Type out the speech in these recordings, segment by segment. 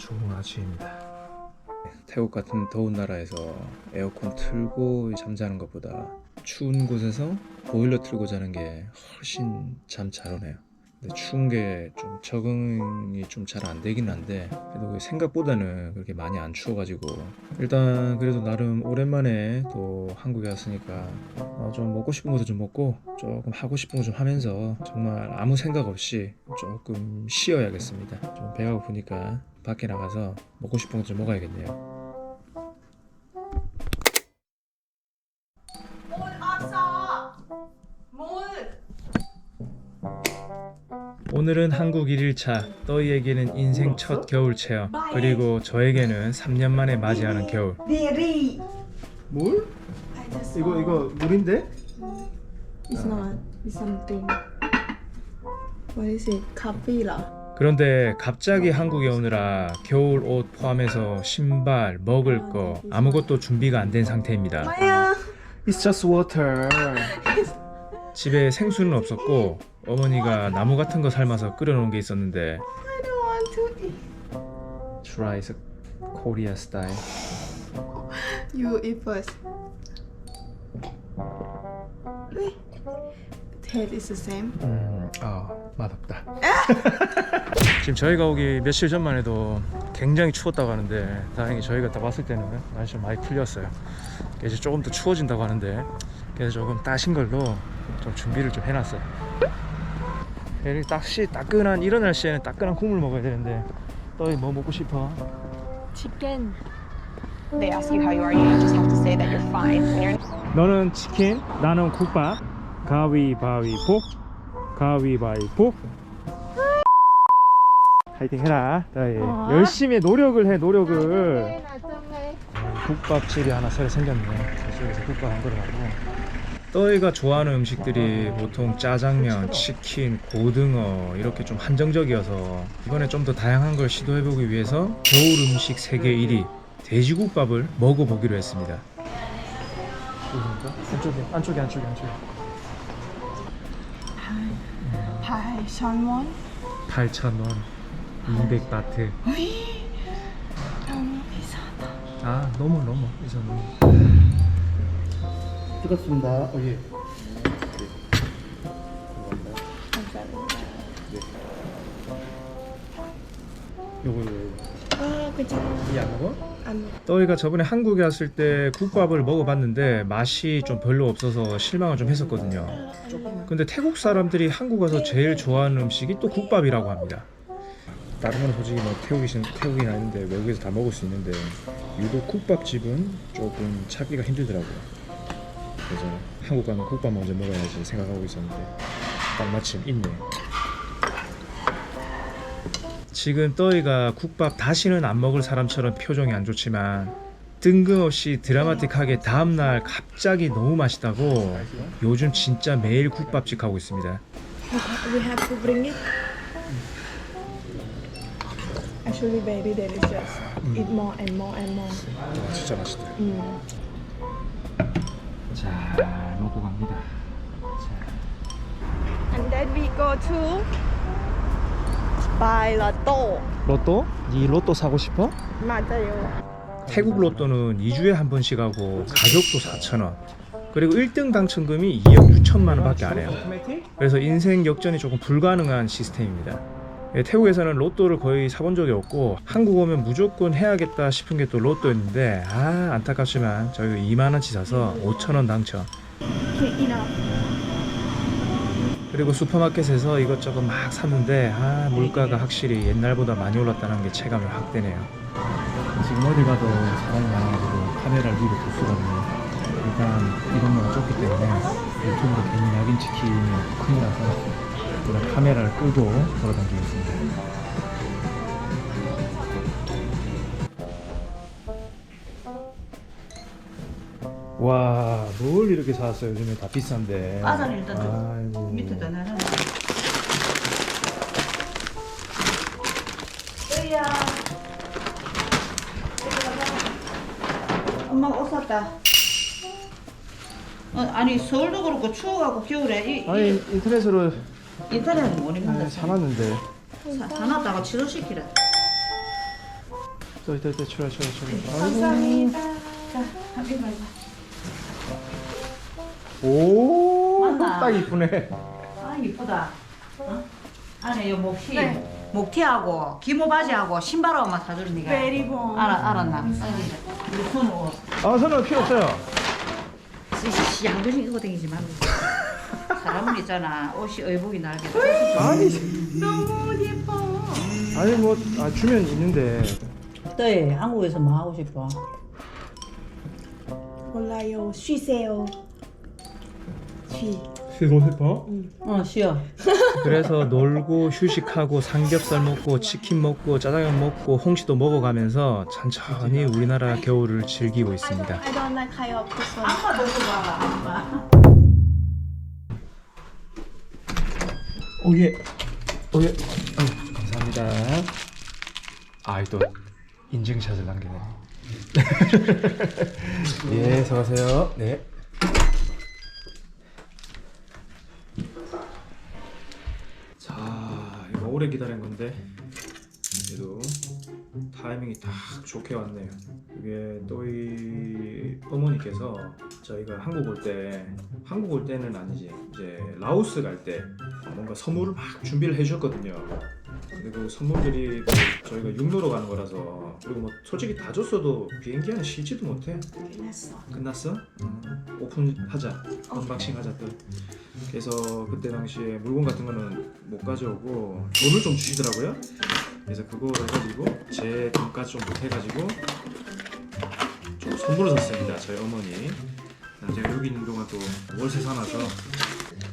좋은 아침입니다. 태국 같은 더운 나라에서 에어컨 틀고 잠자는 것보다 추운 곳에서 보일러 틀고 자는 게 훨씬 잠 잘 오네요. 근데 추운 게 좀 적응이 좀 잘 안 되긴 한데 그래도 그 생각보다는 그렇게 많이 안 추워가지고 일단 그래도 나름 오랜만에 또 한국에 왔으니까 어, 좀 먹고 싶은 것도 좀 먹고 조금 하고 싶은 거 좀 하면서 정말 아무 생각 없이 조금 쉬어야겠습니다. 좀 배가 고프니까 밖에 나가서 먹고 싶은 거 좀 먹어야겠네요. 오늘은 한국 1일차 떠이에게는 인생 첫 겨울 체험 그리고 저에게는 3년 만에 맞이하는 겨울. 물? 이거. 이거 물인데? It's not. It's something. What is it? Lah. 그런데 갑자기 한국에 오느라 겨울 옷 포함해서 신발, 먹을 거 아무것도 준비가 안 된 상태입니다. It's just water 집에 생수는 없었고 어머니가 나무 같은 거 삶아서 끓여놓은 게 있었는데 I don't want to eat. Try is Korea style You eat first. Taste is the same. 음, 아 맛없다. 지금 저희가 오기 며칠 전만 해도 굉장히 추웠다고 하는데 다행히 저희가 다 봤을 때는 날씨 많이 풀렸어요. 이제 조금 더 추워진다고 하는데 그래서 조금 따신 걸로 좀 준비를 좀 해놨어요. 이렇게 딱시 따끈한 이런 날씨에는 따끈한 국물 먹어야 되는데 너희 뭐 먹고 싶어? Chicken. they ask you how you are, you just have to say that you're fine. When you're 너는 치킨, 나는 국밥. 가위바위보, 가위바위보. 파이팅 해라. 너희 어. 열심히 노력을 해 노력을. 국밥집이 하나 새로 생겼네. 저쪽에서 국밥 한 그릇 하고. 떠이가 좋아하는 음식들이 보통 짜장면, 치킨, 고등어 이렇게 좀 한정적이어서 이번에 좀 더 다양한 걸 시도해보기 위해서 겨울 음식 세계 1위 돼지국밥을 먹어보기로 했습니다. 안쪽에 안쪽에 안쪽에 안쪽에 Pie Shanwon. 8,000원 200바트 너무 비싸다. 아 너무 너무 이제 뜨겁습니다. 어, 예. 요거 요거 아, 괜찮아. 이안 먹어? 안 먹어. 떠이가 저번에 한국에 왔을 때 국밥을 먹어봤는데 맛이 좀 별로 없어서 실망을 좀 했었거든요 근데 태국 사람들이 한국 와서 제일 좋아하는 음식이 또 국밥이라고 합니다 다른 건 솔직히 뭐 태국이, 태국이 아닌데 외국에서 다 먹을 수 있는데 유독 국밥집은 조금 찾기가 힘들더라고요 그래서 한국 가면 국밥 먼저 먹어야지 생각하고 있었는데 딱 마침 있네 지금 떠이가 국밥 다시는 안 먹을 사람처럼 표정이 안 좋지만 뜬금없이 드라마틱하게 다음날 갑자기 너무 맛있다고 요즘 진짜 매일 국밥집 가고 있습니다 We have to bring it. Actually, very delicious. Eat more and more and more. 와, 진짜 맛있다 음. 자 먹고 갑니다 And then we go to buy lotto. 로또? 네 로또 사고 싶어? 맞아요. 태국 로또는 2주에 한 번씩 하고 가격도 4,000원 그리고 1등 당첨금이 2억 6천만 원밖에 안 해요 그래서 인생 역전이 조금 불가능한 시스템입니다 예, 태국에서는 로또를 거의 사본 적이 없고 한국 오면 무조건 해야겠다 싶은 게 또 로또였는데 아 안타깝지만 저희가 2만 원치 사서 5천 원 당첨. Okay, enough. 그리고 슈퍼마켓에서 이것저것 막 샀는데 아 물가가 확실히 옛날보다 많이 올랐다는 게 체감이 확 되네요. 지금 어디 가도 사람이 많아가지고 카메라를 위로 둘 수가 없네요. 일단 이 동네가 좁기 때문에 유튜브로 괜히 낙인 찍히면 큰일 나서 그냥 카메라를 끄고 돌아다니겠습니다 와, 뭘 이렇게 사왔어요? 요즘에 다 비싼데. 빠져는 일단 좀 아이고. 밑에다 놔라. 엄마가 옷 샀다. 어, 아니 서울도 그렇고 추워갖고 겨울에 이, 아니 인터넷으로 이 인터넷은 못 입는다. 사놨는데 사, 사놨다가 취소시키래. 또 이따 이따 추라 추라 추라 감사합니다. 한 입만 해봐. 맞나? 오딱 이쁘네 아 이쁘다. 어? 안에 요 목티, 네. 목티하고 기모 바지하고 신발하고만 사주는 니가. Very bon. 알아 알았나? 우리 손 옷. 아 저는 필요 없어요 씨씨 양변이 입고 다니지 말고. 사람은 있잖아 옷이 의복이 날게. 아니 너무 예뻐. 아니 뭐 아, 주면 있는데 네 한국에서 뭐 하고 싶어? 몰라요. 쉬세요. 쉬. 쉬고 싶어? 어 쉬어. 그래서 놀고 휴식하고 삼겹살 먹고 치킨 먹고 짜장면 먹고 홍시도 먹어가면서 천천히 우리나라 겨울을 즐기고 있습니다 I don't like high up this one. 아빠 들고 봐라 아빠. 오예. 오예. 어, 감사합니다. 아또 인증샷을 남기네. 예 수고하세요. 네. 자, 이거 오래 기다린 건데 타이밍이 딱 좋게 왔네요. 이게 또이 어머니께서 저희가 한국 올 때 한국 올 때는 아니지 이제 라오스 갈 때 뭔가 선물을 막 준비를 해주셨거든요. 근데 그 선물들이 뭐 저희가 육로로 가는 거라서 그리고 뭐 솔직히 다 줬어도 비행기 안에 실지도 못해. 끝났어. 끝났어? 음, 오픈하자. 언박싱 하자 또. 그래서 그때 당시에 물건 같은 거는 못 가져오고 돈을 좀 주시더라고요. 그래서 그거를 해가지고 제 돈까지 좀 못해가지고 좀 선물을 샀습니다. 저희 어머니. 제가 여기 있는 동안 또 월세 사놔서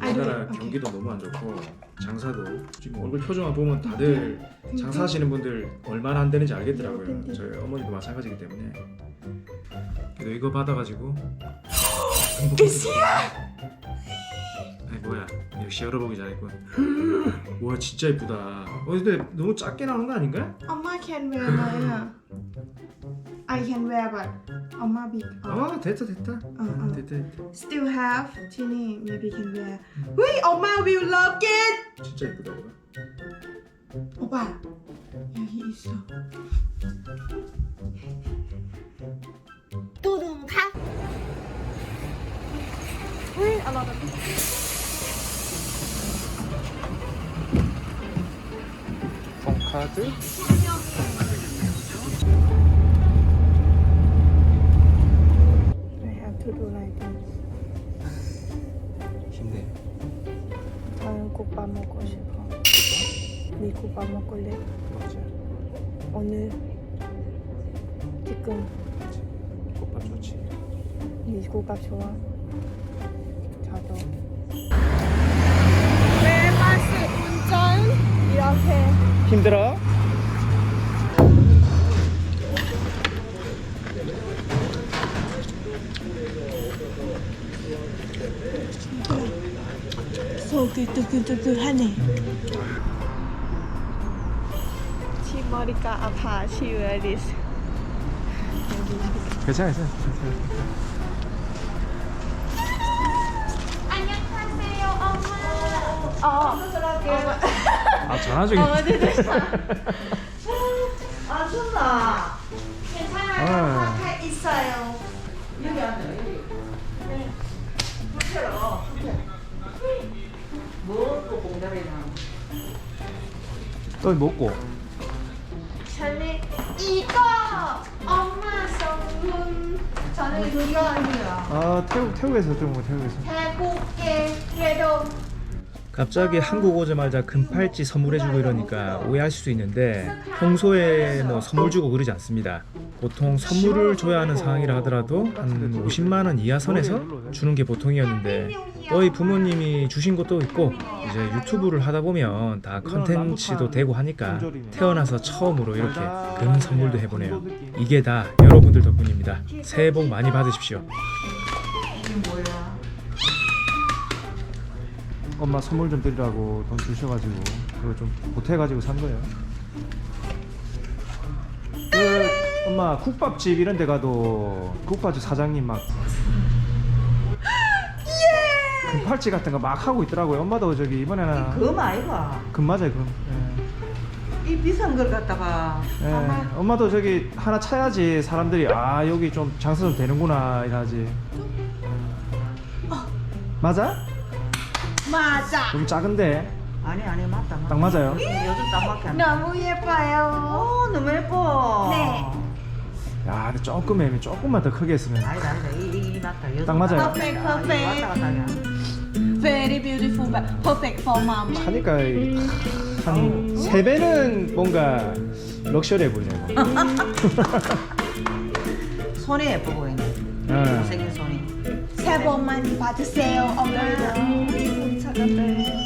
우리나라 오케이. 경기도 너무 안 좋고 장사도 지금 얼굴 표정만 보면 다들 장사하시는 분들 얼마나 안 되는지 알겠더라고요. 저희 어머니도 마찬가지기 때문에. 그래도 이거 받아가지고 행복했어요. 뭐야 역시 열어보기 잘했군. 와 진짜 이쁘다. 어 근데 너무 작게 나오는 거 아닌가? 엄마 can wear 뭐야? I can wear but 엄마 big. 어. 아 됐다 됐다. 어, 어. 됐다 됐다. Still have 티니 maybe can wear. 왜 엄마 will love it. 진짜 이쁘다 이거. 오빠 여기 있어. 왜 a lot of 카드. I have to do like this. 힘내. 저는 국밥 먹고 싶어. 미국밥 먹을래? 맞아. 오늘 지금 꽃밥 좋지. 미국밥 좋아. 저도. 매일마시 운전 이렇게 힘들어? 속이 뜨끈뜨끈하네. 치머리가 아파 치유리스. 괜찮아 괜찮아. 안녕하세요 엄마. 어. 아 전화 중에. 어, 네네. 아 좋나? 괜찮아요. 아. 밖에 있어요. 여기 앉아 여기. 불켜라. 뭐또 공짜리나? 또 먹고. 저는 이거 엄마 선물. 저는 이거 아 태국 태국에서 좀 태국에서. 태국계 그래도 갑자기 한국 오자마자 금팔찌 선물해주고 이러니까 오해할 수도 있는데 평소에 뭐 선물 주고 그러지 않습니다. 보통 선물을 줘야 하는 상황이라 하더라도 한 50만 원 이하 선에서 주는 게 보통이었는데 저희 부모님이 주신 것도 있고 이제 유튜브를 하다 보면 다 컨텐츠도 되고 하니까 태어나서 처음으로 이렇게 금 선물도 해보네요. 이게 다 여러분들 덕분입니다. 새해 복 많이 받으십시오. 엄마 선물 좀 드리라고 돈 주셔가지고 그거 좀 보태가지고 산 거예요. 그 엄마 국밥집 이런 데 가도 국밥집 사장님 막 금팔찌 같은 거 막 하고 있더라고요. 엄마도 저기 이번에는 금 아이가 금 맞아요 금. 예. 이 비싼 걸 갖다가 예. 엄마도 저기 하나 차야지 사람들이 아 여기 좀 장사 좀 되는구나 이러지. 맞아? 맞아. 좀 작은데 아니 아니 맞다 맞다 딱 맞아요. 요즘 안 나. 너무 예뻐요. 어 너무 예뻐 네. 야 근데 조금 애매 조금만 더 크게 했으면. 아니다 아니다 이, 이, 이 맞다 요즘 딱 맞아요. 이거 왔다 갔다 하냐. Very beautiful, but perfect for mom. 차니까 한세 배는 뭔가 럭셔리해 보이네요. 손이 예뻐 보이네 예. 생긴 손이 새해 복 많이 받으세요, 엄마. 우리 착한데.